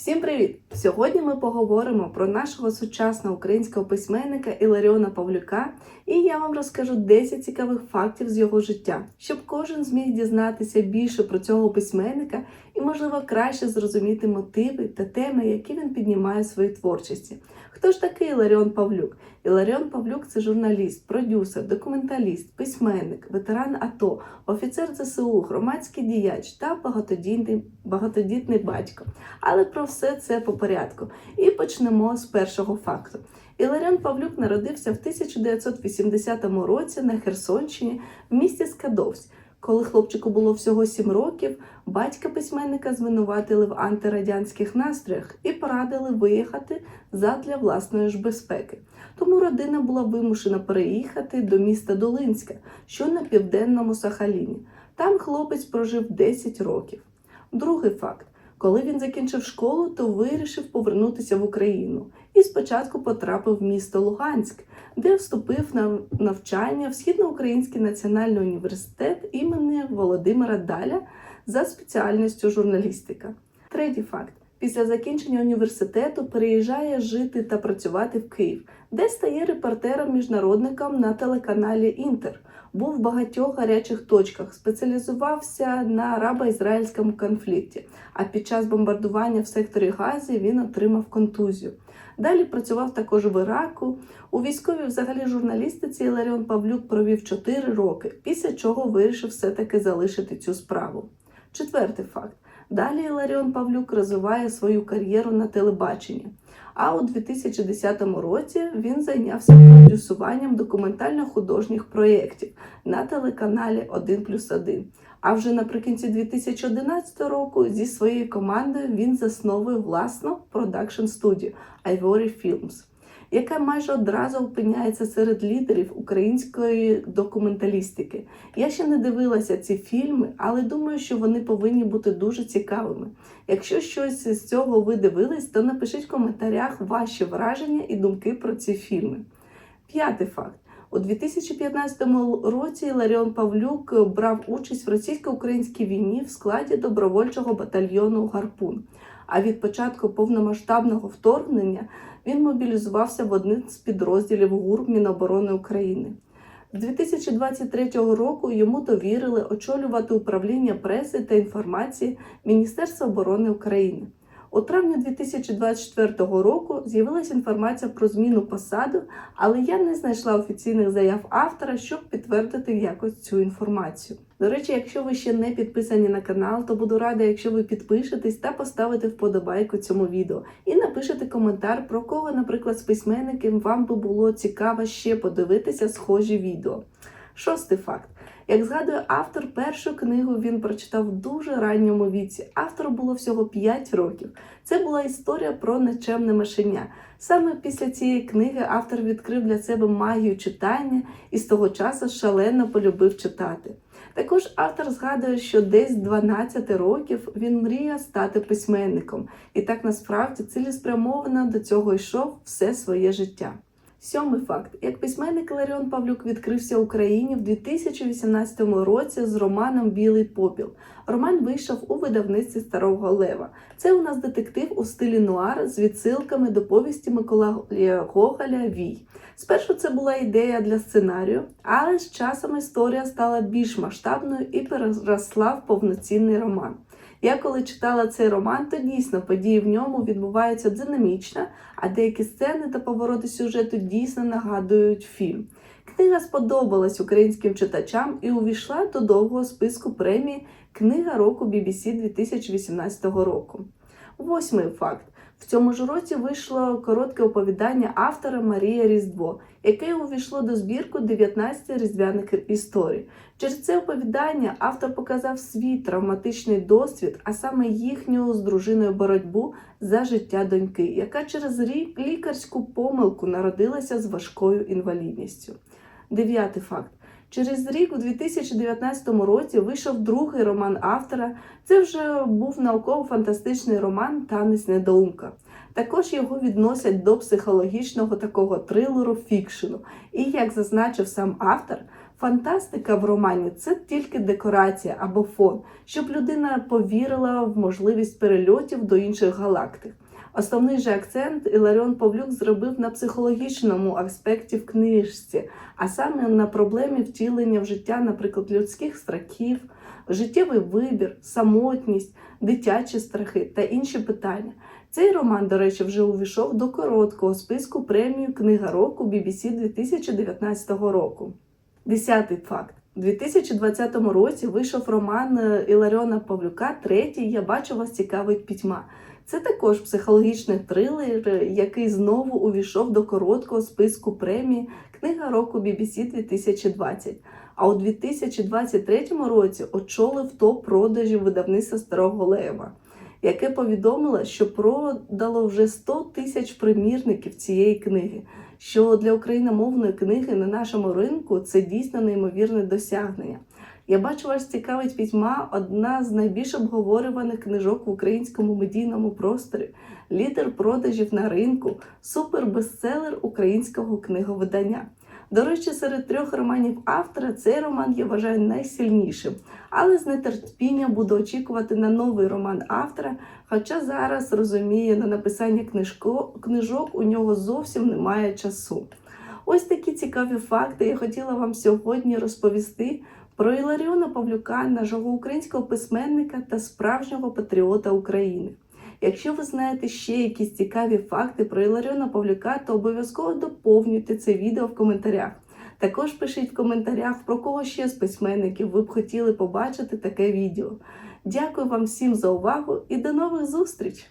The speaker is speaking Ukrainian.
Всім привіт! Сьогодні ми поговоримо про нашого сучасного українського письменника Іларіона Павлюка, і я вам розкажу 10 цікавих фактів з його життя, щоб кожен зміг дізнатися більше про цього письменника і, можливо, краще зрозуміти мотиви та теми, які він піднімає в своїй творчості. Хто ж такий Іларіон Павлюк? Іларіон Павлюк це журналіст, продюсер, документаліст, письменник, ветеран АТО, офіцер ЗСУ, громадський діяч та багатодітний, багатодітний батько. Але про все це по порядку. І почнемо з першого факту. Іларіон Павлюк народився в 1980 році на Херсонщині в місті Скадовськ. Коли хлопчику було всього 7 років, батька письменника звинуватили в антирадянських настроях і порадили виїхати задля власної ж безпеки. Тому родина була вимушена переїхати до міста Долинська, що на південному Сахаліні. Там хлопець прожив 10 років. Другий факт. Коли він закінчив школу, то вирішив повернутися в Україну і спочатку потрапив в місто Луганськ, де вступив на навчання в Східноукраїнський національний університет імені Володимира Даля за спеціальністю журналістика. Третій факт. Після закінчення університету переїжджає жити та працювати в Київ, де стає репортером-міжнародником на телеканалі Інтер. Був в багатьох гарячих точках, спеціалізувався на арабо-ізраїльському конфлікті. А під час бомбардування в секторі Газі він отримав контузію. Далі працював також в Іраку. У військовій взагалі журналістиці Іларіон Павлюк провів 4 роки, після чого вирішив все-таки залишити цю справу. Четвертий факт. Далі Іларіон Павлюк розвиває свою кар'єру на телебаченні. А у 2010 році він зайнявся продюсуванням документально-художніх проєктів на телеканалі 1 плюс 1. А вже наприкінці 2011 року зі своєю командою він засновує власну продакшн студію Ivory Films, яка майже одразу опиняється серед лідерів української документалістики. Я ще не дивилася ці фільми, але думаю, що вони повинні бути дуже цікавими. Якщо щось з цього ви дивились, то напишіть в коментарях ваші враження і думки про ці фільми. П'ятий факт. У 2015 році Ларіон Павлюк брав участь в російсько-українській війні в складі добровольчого батальйону Гарпун. А від початку повномасштабного вторгнення він мобілізувався в один з підрозділів ГУР Міноборони України. З 2023 року йому довірили очолювати управління преси та інформації Міністерства оборони України. У травні 2024 року з'явилася інформація про зміну посаду, але я не знайшла офіційних заяв автора, щоб підтвердити якось цю інформацію. До речі, якщо ви ще не підписані на канал, то буду рада, якщо ви підпишетесь та поставите вподобайку цьому відео і напишете коментар, про кого, наприклад, з письменників вам би було цікаво ще подивитися схожі відео. Шостий факт. Як згадує автор, першу книгу він прочитав в дуже ранньому віці. Автору було всього 5 років. Це була історія про нечемне мишеня. Саме після цієї книги автор відкрив для себе магію читання і з того часу шалено полюбив читати. Також автор згадує, що десь 12 років він мріяв стати письменником, і так насправді цілеспрямовано до цього йшов все своє життя. Сьомий факт: як письменник Ларіон Павлюк відкрився Україні в 2018 році з романом Білий попіл. Роман вийшов у видавництві Старого Лева. Це у нас детектив у стилі нуар з відсилками до повісті Миколая Гоголя Вій. Спершу це була ідея для сценарію, але з часом історія стала більш масштабною і переросла в повноцінний роман. Я коли читала цей роман, то дійсно події в ньому відбуваються динамічно, а деякі сцени та повороти сюжету дійсно нагадують фільм. Книга сподобалась українським читачам і увійшла до довгого списку премії Книга року BBC 2018 року. Восьмий факт. В цьому ж році вийшло коротке оповідання автора Марія Різдво, яке увійшло до збірку 19 різдвяних історій. Через це оповідання автор показав свій травматичний досвід, а саме їхню з дружиною боротьбу за життя доньки, яка через лікарську помилку народилася з важкою інвалідністю. Дев'ятий факт. Через рік, у 2019 році, вийшов другий роман автора. Це вже був науково-фантастичний роман Танець недоумка. Також його відносять до психологічного такого трилеру фікшену. І як зазначив сам автор, Фантастика в романі це тільки декорація або фон, щоб людина повірила в можливість перельотів до інших галактик. Основний же акцент Іларіон Павлюк зробив на психологічному аспекті в книжці, а саме на проблемі втілення в життя, наприклад, людських страхів, життєвий вибір, самотність, дитячі страхи та інші питання. Цей роман, до речі, вже увійшов до короткого списку премію Книга року BBC 2019 року. Десятий факт. У 2020 році вийшов роман е, Іларіона Павлюка Третій Я бачу вас цікавить пітьма. Це також психологічний трилер, який знову увійшов до короткого списку премії Книга року BBC 2020. А у 2023 році очолив топ продажів видавництва Старого Лева, яке повідомило, що продало вже 100 тисяч примірників цієї книги. Що для україномовної книги на нашому ринку це дійсно неймовірне досягнення. Я бачу, вас цікавить пітьма одна з найбільш обговорюваних книжок в українському медійному просторі, лідер продажів на ринку, супербестселер українського книговидання. До речі, серед трьох романів автора цей роман я вважаю найсильнішим, але з нетерпінням буду очікувати на новий роман автора. Хоча зараз розумію, на написання книжко, книжок у нього зовсім немає часу. Ось такі цікаві факти я хотіла вам сьогодні розповісти про Іларіона Павлюка, нашого українського письменника та справжнього патріота України. Якщо ви знаєте ще якісь цікаві факти про Іларіона Павлюка, то обов'язково доповнюйте це відео в коментарях. Також пишіть в коментарях, про кого ще з письменників ви б хотіли побачити таке відео. Дякую вам всім за увагу і до нових зустріч!